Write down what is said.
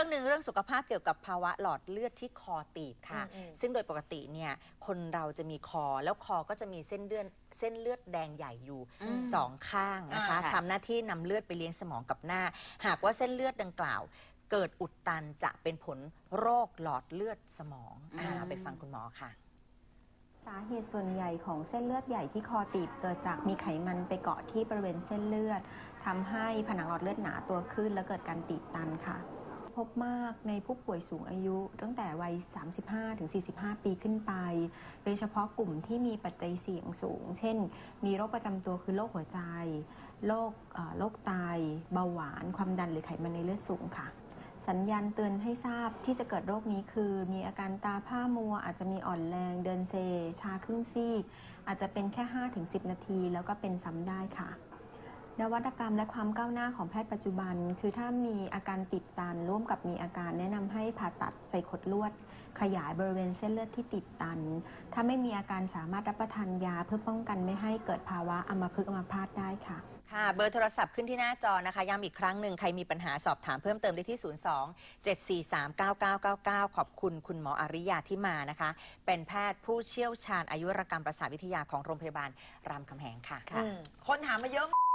รื่องหนึ่งเรื่องสุขภาพเกี่ยวกับภาวะหลอดเลือดที่คอตีบค่ะอืมอืมซึ่งโดยปกติเนี่ยคนเราจะมีคอแล้วคอก็จะมีเส้นเลือดเส้นเลือดแดงใหญ่อยู่อืมสองข้างนะคะอ่าค่ะทำหน้าที่นำเลือดไปเลี้ยงสมองกับหน้า หากว่าเส้นเลือดดังกล่าว เกิดอุดตันจะเป็นผลโรคหลอดเลือดสมองอ่าอืมไปฟังคุณหมอค่ะสาเหตุส่วนใหญ่ของเส้นเลือดใหญ่ที่คอตีบเกิดจากมีไขมันไปเกาะที่บริเวณเส้นเลือดทำให้ผนังหลอดเลือดหนาตัวขึ้น และเกิดการตีบตันค่ะพ บมากในผู้ป่วยสูงอายุ ตั้งแต่วัย 35-45 ปีขึ้นไป โดยเฉพาะกลุ่มที่มีปัจจัยเสี่ยงสูง เช่น มีโรคประจำตัวคือโรคหัวใจ โรคโรคไต เบาหวาน ความดันหรือไขมันในเลือดสูงค่ะ สัญญาณเตือนให้ทราบที่จะเกิดโรคนี้คือ มีอาการตาผ้ามัว อาจจะมีอ่อนแรง เดินเซ ชาครึ่งซีก อาจจะเป็นแค่ 5-10 นาที แล้วก็เป็นซ้ำได้ค่ะ นวัตกรรมและความก้าวหน้าของแพทย์ปัจจุบัน คือถ้ามีอาการติดตัน ร่วมกับมีอาการแนะนำให้ผ่าตัดใส่ขดลวด ขยายบริเวณเส้นเลือดที่ติดตัน ถ้าไม่มีอาการสามารถรับประทานยาเพื่อป้องกันไม่ให้เกิดภาวะอัมพฤกษ์อัมพาตได้ค่ะค่ะ เบอร์โทรศัพท์ขึ้นที่หน้าจอนะคะ ย้ำอีกครั้งหนึ่งใครมีปัญหาสอบถามเพิ่มเติมได้ที่ 02 743 9999 ขอบคุณคุณหมออาริยาที่มานะคะ เป็นแพทย์ผู้เชี่ยวชาญอายุรกรรมประสาทวิทยาของโรงพยาบาลรามคำแหงค่ะอืมคนถามมาเยอะมาก